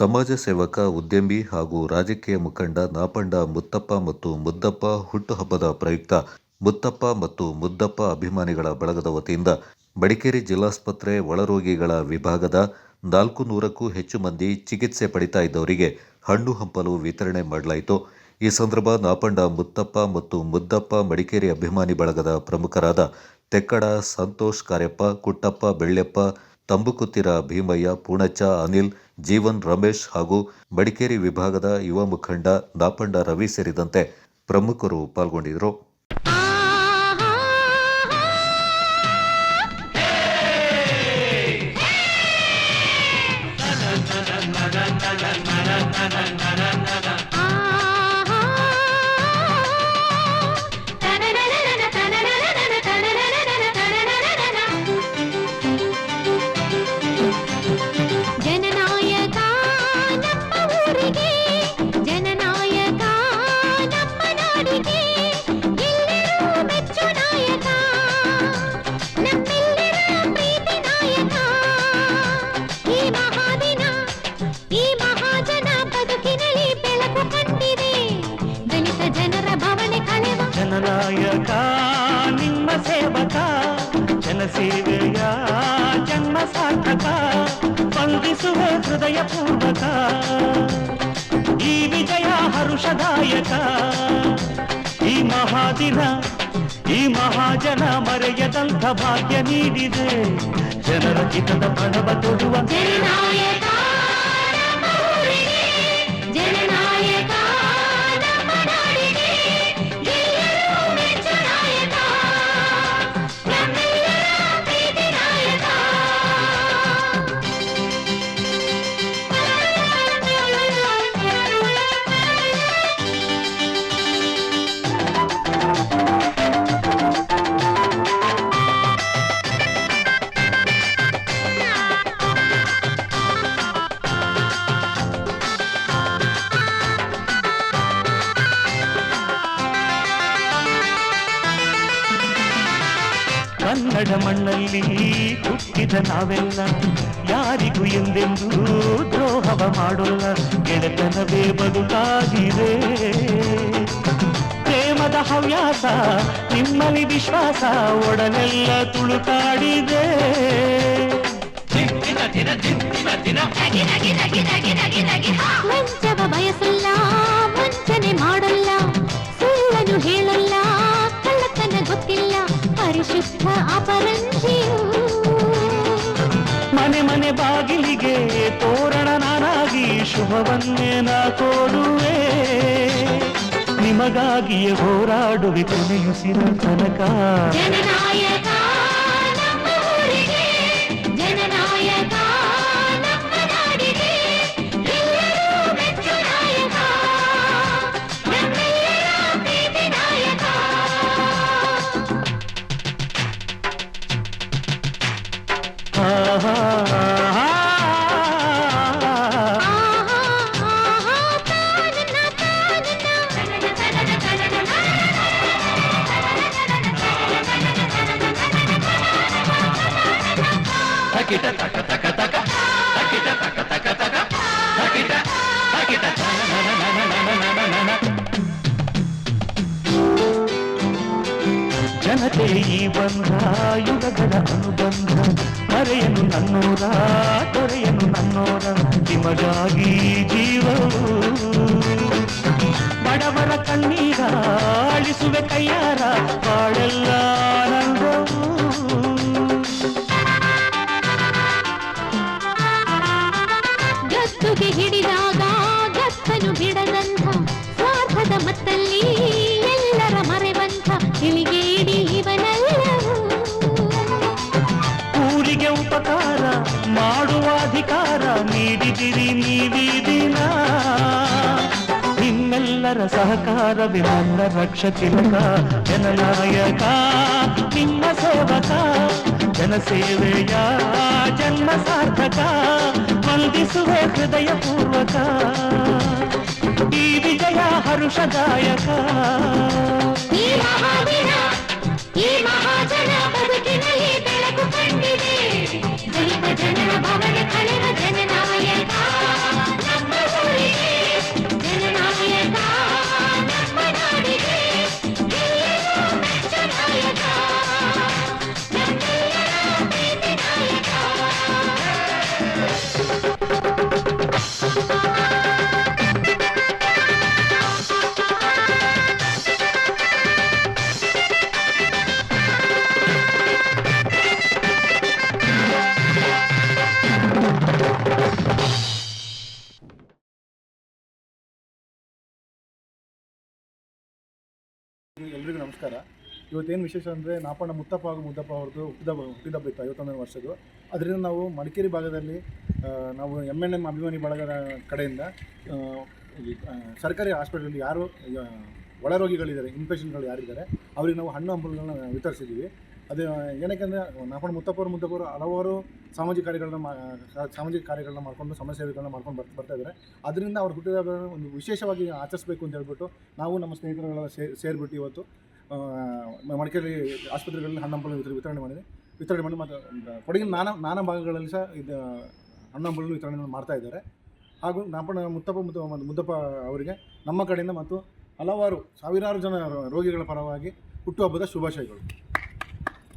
ಸಮಾಜ ಸೇವಕ, ಉದ್ಯಮಿ ಹಾಗೂ ರಾಜಕೀಯ ಮುಖಂಡ ನಾಪಂಡ ಮುತ್ತಪ್ಪ ಮತ್ತು ಮುದ್ದಪ್ಪ ಹುಟ್ಟುಹಬ್ಬದ ಪ್ರಯುಕ್ತ ಮುತ್ತಪ್ಪ ಮತ್ತು ಮುದ್ದಪ್ಪ ಅಭಿಮಾನಿಗಳ ಬಳಗದ ವತಿಯಿಂದ ಮಡಿಕೇರಿ ಜಿಲ್ಲಾಸ್ಪತ್ರೆ ಒಳರೋಗಿಗಳ ವಿಭಾಗದ ನಾಲ್ಕು ನೂರಕ್ಕೂ ಹೆಚ್ಚು ಮಂದಿ ಚಿಕಿತ್ಸೆ ಪಡಿತಾ ಇದ್ದವರಿಗೆ ಹಣ್ಣು ಹಂಪಲು ವಿತರಣೆ ಮಾಡಲಾಯಿತು. ಈ ಸಂದರ್ಭ ನಾಪಂಡ ಮುತ್ತಪ್ಪ ಮತ್ತು ಮುದ್ದಪ್ಪ ಮಡಿಕೇರಿ ಅಭಿಮಾನಿ ಬಳಗದ ಪ್ರಮುಖರಾದ ತೆಕ್ಕಡ ಸಂತೋಷ್ ಕಾರ್ಯಪ್ಪ, ಕುಟ್ಟಪ್ಪ ಬೆಳ್ಳೆಪ್ಪ ತಂಬುಕುತ್ತಿರ ಭೀಮಯ್ಯ, ಪೂಣಚ್ಚ, ಅನಿಲ್, ಜೀವನ್, ರಮೇಶ್ ಹಾಗೂ ಮಡಿಕೇರಿ ವಿಭಾಗದ ಯುವ ಮುಖಂಡ ದಾಪಂಡ ರವಿ ಸೇರಿದಂತೆ ಪ್ರಮುಖರು ಪಾಲ್ಗೊಂಡಿದ್ದರು. ನಿಮ್ಮ ಸೇವಕ ಜನಸೇವೆಯ ಜನ್ಮ ಸಾರ್ಥಕ ವಂದಿಸುವ ಹೃದಯ ಪೂರ್ವಕ ಈ ವಿಜಯ ಹರುಷದಾಯಕ ಈ ಮಹಾದಿನ ಈ ಮಹಾಜನ ಮರೆಯದಂಥ ಭಾಗ್ಯ ನೀಡಿದೆ ಜನರ ಹಿತದ ಪಣವ ತೊಡುವ ಕನ್ನಡ ಮಣ್ಣಲ್ಲಿ ಹುಟ್ಟಿದ ನಾವೆಲ್ಲ ಯಾರಿಗೂ ಎಂದೆಂದೂ ದ್ರೋಹವ ಮಾಡೋಲ್ಲ. ಗೆಳೆತನವೇ ಬದುಕಾಗಿದೆ. ಪ್ರೇಮದ ಹವ್ಯಾಸ ನಿಮ್ಮಲ್ಲಿ ವಿಶ್ವಾಸ ಒಡನೆಲ್ಲ ತುಳುಕಾಡಿದೆ. ವಂಚವ ಬಯಸಲ್ಲ ಶುಭವನ್ನೇ ನಾ ಕೋರುವೆ ನಿಮಗಾಗಿಯೇ ಹೋರಾಡುವೆ ಕೊನೆಯುಸಿರ ತನಕ ಜನನಾಯಕ ಜನತೆ ಈ ಬಂಧ ಯುಗಗಳ ಅನುಬಂಧ ಮರೆಯನು ನನ್ನೋರ ತೊರೆಯನು ನನ್ನೋರ ನಿಮಗಾಗಿ ಜೀವವು ಬಡವರ ಕಣ್ಣೀರ ಅಳಿಸುವೆ ಕೈಯಾರ ಬಾಳೆಲ್ಲ ನಿಮ್ಮೆಲ್ಲರ ಸಹಕಾರವೇ ನನ್ನ ರಕ್ಷ ತಿಲಕ ಜನನಾಯಕ ನಿಮ್ಮ ಸೇವಕ ಜನಸೇವೆಯ ಜನ್ಮ ಸಾರ್ಥಕ ವಂದಿಸುವೆ ಹೃದಯ ಪೂರ್ವಕ ಈ ವಿಜಯ ಹರುಷದಾಯಕ ಈ ಮಹಾದಿನ ಈ ಮಹಾಜನ ಬದುಕಿನಲ್ಲಿ ಬೆಳಕು ಕಂಡಿದೆ ದಲಿತ ಜನರ ಭವನ ಎಲ್ರಿಗೂ ನಮಸ್ಕಾರ ಇವತ್ತೇನು ವಿಶೇಷ ಅಂದರೆ ನಾಪಣ್ಣ ಮುತ್ತಪ್ಪ ಹಾಗೂ ಮುದ್ದಪ್ಪ ಅವ್ರದ್ದು ಹುಟ್ಟಿದಬ್ಬ ಹುಟ್ಟಿದಬ್ಬ ಇತ್ತು, ಐವತ್ತೊಂದನೇ ವರ್ಷದ್ದು. ಅದರಿಂದ ನಾವು ಮಡಿಕೇರಿ ಭಾಗದಲ್ಲಿ ನಾವು ಎಂ ಎನ್ ಎಂ ಅಭಿಮಾನಿ ಬಳಗದ ಕಡೆಯಿಂದ ಸರ್ಕಾರಿ ಹಾಸ್ಪಿಟಲಲ್ಲಿ ಯಾರು ಒಳ ರೋಗಿಗಳಿದ್ದಾರೆ ಇನ್ಫೆಕ್ಷನ್ಗಳು ಯಾರಿದ್ದಾರೆ, ಅವರಿಗೆ ನಾವು ಹಣ್ಣು ಹಂಪಲುಗಳನ್ನ ವಿತರಿಸಿದ್ದೀವಿ. ಅದು, ಏನಕ್ಕೆಂದರೆ, ನಾಪಣ್ಣ ಮುತ್ತಪ್ಪರು ಮುದ್ದಪ್ಪರು ಹಲವಾರು ಸಾಮಾಜಿಕ ಕಾರ್ಯಗಳನ್ನ ಸಾಮಾಜಿಕ ಕಾರ್ಯಗಳನ್ನ ಮಾಡ್ಕೊಂಡು, ಸಮಾಜ ಸೇವೆಗಳನ್ನ ಮಾಡ್ಕೊಂಡು ಬರ್ತಾ ಬರ್ತಾ ಇದ್ದಾರೆ. ಅದರಿಂದ ಅವ್ರು ಹುಟ್ಟಿದ ಒಂದು ವಿಶೇಷವಾಗಿ ಆಚರಿಸಬೇಕು ಅಂತ ಹೇಳ್ಬಿಟ್ಟು ನಾವು ನಮ್ಮ ಸ್ನೇಹಿತರುಗಳೆಲ್ಲ ಸೇರಿ ಸೇರಿಬಿಟ್ಟು ಇವತ್ತು ಮಡಿಕೇರಿ ಆಸ್ಪತ್ರೆಗಳಲ್ಲಿ ಹಣ್ಣು ವಿತರಣೆ ಮಾಡಿದೆ. ವಿತರಣೆ ಮಾಡಿ ಮತ್ತು ಕೊಡಗಿನ ನಾನಾ ನಾನಾ ಭಾಗಗಳಲ್ಲಿ ಸಹ ಇದು, ಹಣ್ಣು ಹಂಪಲು ವಿತರಣೆ ಮಾಡ್ತಾ ಇದ್ದಾರೆ. ಹಾಗೂ ನಾಪಣ ಮುತ್ತಪ್ಪ ಮುತ್ತ ಮತ್ತು ಮುದ್ದಪ್ಪ ಅವರಿಗೆ ನಮ್ಮ ಕಡೆಯಿಂದ ಮತ್ತು ಹಲವಾರು ಸಾವಿರಾರು ಜನ ರೋಗಿಗಳ ಪರವಾಗಿ ಹುಟ್ಟುಹಬ್ಬದ ಶುಭಾಶಯಗಳು.